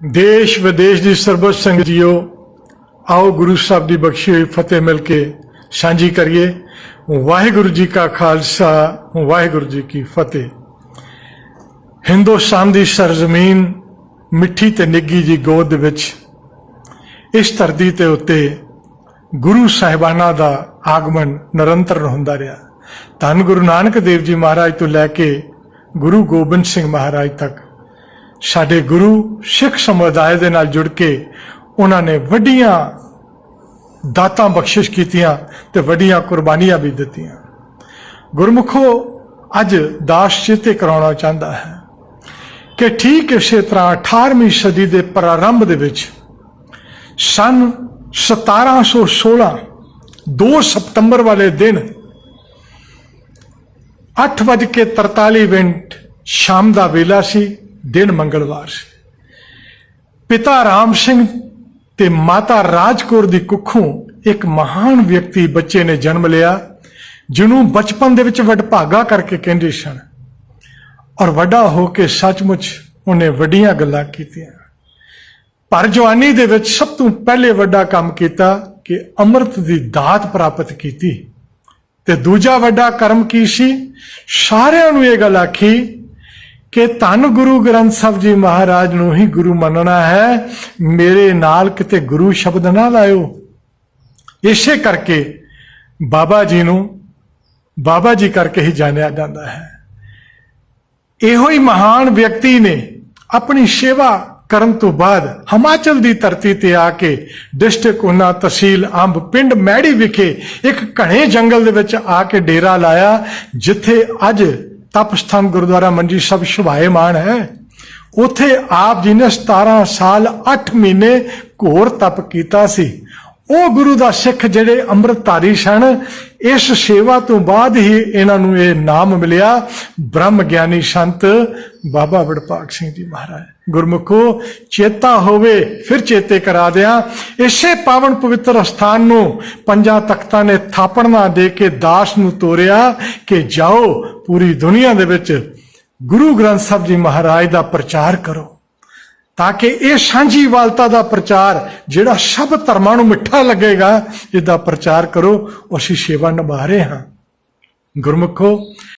ਦੇਸ਼ ਵਿਦੇਸ਼ ਦੀ ਸਰਬਤ ਸੰਗਤ ਜੀਓ ਆਓ ਗੁਰੂ ਸਾਹਿਬ ਦੀ ਬਖਸ਼ੀ ਹੋਈ ਫਤਿਹ ਮਿਲ ਕੇ ਸਾਂਝੀ ਕਰੀਏ। ਵਾਹਿਗੁਰੂ ਜੀ ਕਾ ਖਾਲਸਾ, ਵਾਹਿਗੁਰੂ ਜੀ ਕੀ ਫਤਿਹ। ਹਿੰਦੁਸਤਾਨ ਦੀ ਸਰਜ਼ਮੀਨ ਮਿੱਠੀ ਤੇ ਨਿੱਗੀ ਜੀ ਗੋਦ ਵਿੱਚ, ਇਸ ਧਰਤੀ ਤੇ ਉੱਤੇ ਗੁਰੂ ਸਾਹਿਬਾਨਾਂ ਦਾ ਆਗਮਨ ਨਿਰੰਤਰ ਹੁੰਦਾ ਰਿਹਾ। ਧੰਨ ਗੁਰੂ ਨਾਨਕ ਦੇਵ ਜੀ ਮਹਾਰਾਜ ਤੋਂ ਲੈ ਕੇ ਗੁਰੂ ਗੋਬਿੰਦ ਸਿੰਘ ਮਹਾਰਾਜ ਤੱਕ ਸਾਡੇ ਗੁਰੂ ਸਿੱਖ ਸਮੁਦਾਇ ਦੇ ਨਾਲ ਜੁੜ ਕੇ ਉਹਨਾਂ ਨੇ ਵੱਡੀਆਂ ਦਾਤਾਂ ਬਖਸ਼ਿਸ਼ ਕੀਤੀਆਂ ਤੇ ਵੱਡੀਆਂ ਕੁਰਬਾਨੀਆਂ ਵੀ ਦਿੱਤੀਆਂ। ਗੁਰਮੁਖੋ, ਅੱਜ ਦਾਸ ਚੇਤੇ ਕਰਾਉਣਾ ਚਾਹੁੰਦਾ ਹੈ ਕਿ ਠੀਕ ਇਸੇ ਤਰ੍ਹਾਂ 18ਵੀਂ ਸਦੀ ਦੇ ਪ੍ਰਾਰੰਭ ਦੇ ਵਿੱਚ ਸਨ 1716 2 ਸਤੰਬਰ ਵਾਲੇ ਦਿਨ 8:43 ਮਿੰਟ ਸ਼ਾਮ ਦਾ ਵੇਲਾ ਸੀ। ਦਿਨ ਮੰਗਲਵਾਰ। ਸੀ ਪਿਤਾ ਰਾਮ ਸਿੰਘ ਤੇ ਮਾਤਾ ਰਾਜਕੌਰ ਦੀ ਕੁੱਖੋਂ ਇੱਕ ਮਹਾਨ ਵਿਅਕਤੀ ਬੱਚੇ ਨੇ ਜਨਮ ਲਿਆ, ਜਿਹਨੂੰ ਬਚਪਨ ਦੇ ਵਿੱਚ ਵਡਭਾਗਾ ਕਰਕੇ ਕਹਿੰਦੇ ਸਨ। ਔਰ ਵੱਡਾ ਹੋ ਕੇ ਸੱਚਮੁੱਚ ਉਹਨੇ ਵੱਡੀਆਂ ਗੱਲਾਂ ਕੀਤੀਆਂ। ਪਰ ਜਵਾਨੀ ਦੇ ਵਿੱਚ ਸਭ ਤੋਂ ਪਹਿਲੇ ਵੱਡਾ ਕੰਮ ਕੀਤਾ ਕਿ ਅੰਮ੍ਰਿਤ ਦੀ ਦਾਤ ਪ੍ਰਾਪਤ ਕੀਤੀ। ਤੇ ਦੂਜਾ ਵੱਡਾ ਕਰਮ ਕੀ ਸੀ? ਸਾਰਿਆਂ ਨੂੰ ਇਹ ਗੱਲ ਆਖੀ ਕਿ ਧੰਨ ਗੁਰੂ ਗ੍ਰੰਥ ਸਾਹਿਬ ਜੀ ਮਹਾਰਾਜ ਨੂੰ ਹੀ ਗੁਰੂ ਮੰਨਣਾ ਹੈ। ਮੇਰੇ ਨਾਲ ਕਿਤੇ ਗੁਰੂ ਸ਼ਬਦ ਨਾ ਲਾਇਓ। ਇਸੇ ਕਰਕੇ ਬਾਬਾ ਜੀ ਨੂੰ, ਬਾਬਾ ਜੀ ਕਰਕੇ ਹੀ ਜਾਣਿਆ ਜਾਂਦਾ ਹੈ। ਇਹੋ ਹੀ ਮਹਾਨ ਵਿਅਕਤੀ ਨੇ ਆਪਣੀ ਸੇਵਾ ਕਰਨ ਤੋਂ ਬਾਅਦ ਹਿਮਾਚਲ ਦੀ ਧਰਤੀ ਤੇ ਆ ਕੇ ਡਿਸਟ੍ਰਿਕਟ ਉਨਾ ਤਹਿਸੀਲ ਅੰਬ ਪਿੰਡ ਮੈੜੀ ਵਿਖੇ ਇੱਕ ਘਣੇ ਜੰਗਲ ਦੇ ਵਿੱਚ ਆ ਕੇ ਡੇਰਾ ਲਾਇਆ, ਜਿੱਥੇ ਅੱਜ ਤਪ ਤਪਸਥਾਨ ਗੁਰਦੁਆਰਾ ਮੰਜੀ ਸਭ ਸ਼ੁਭਾਏਮਾਨ ਹੈ। ਉਥੇ ਆਪ ਜੀ ਨੇ 17 ਸਾਲ 8 ਮਹੀਨੇ ਘੋਰ ਤਪ ਕੀਤਾ ਸੀ। ਉਹ ਗੁਰੂ ਦਾ ਸਿੱਖ ਜਿਹੜੇ ਅੰਮ੍ਰਿਤਧਾਰੀ ਸਨ, ਇਸ ਸੇਵਾ ਤੋਂ ਬਾਅਦ ਹੀ ਇਹਨਾਂ ਨੂੰ ਇਹ ਨਾਮ ਮਿਲਿਆ ਬ੍ਰਹਮ ਗਿਆਨੀ ਸੰਤ ਬਾਬਾ ਵਡਭਾਗ ਸਿੰਘ ਜੀ ਮਹਾਰਾਜ। ਗੁਰਮੁਖੋ, ਚੇਤਾ ਹੋਵੇ, ਫਿਰ ਚੇਤੇ ਕਰਾ ਦਿਆਂ। ਇਸੇ ਪਾਵਨ ਪਵਿੱਤਰ ਸਥਾਨ ਨੂੰ ਪੰਜਾਂ ਤਖਤਾਂ ਨੇ ਥਾਪੜਨਾ ਦੇ ਕੇ ਦਾਸ ਨੂੰ ਤੋਰਿਆ ਕਿ ਜਾਓ, ਪੂਰੀ ਦੁਨੀਆ ਦੇ ਵਿੱਚ ਗੁਰੂ ਗ੍ਰੰਥ ਸਾਹਿਬ ਜੀ ਮਹਾਰਾਜ ਦਾ ਪ੍ਰਚਾਰ ਕਰੋ। ਤਾਂ ਕਿ ਇਹ ਸਾਂਝੀ ਵਾਲਤਾ ਦਾ ਪ੍ਰਚਾਰ ਜਿਹੜਾ ਸਭ ਧਰਮਾਂ ਨੂੰ ਮਿੱਠਾ ਲੱਗੇਗਾ, ਇਹਦਾ ਪ੍ਰਚਾਰ ਕਰੋ। ਅਸੀਂ ਸੇਵਾ ਨਿਭਾ ਰਹੇ ਹਾਂ। ਗੁਰਮੁਖੋ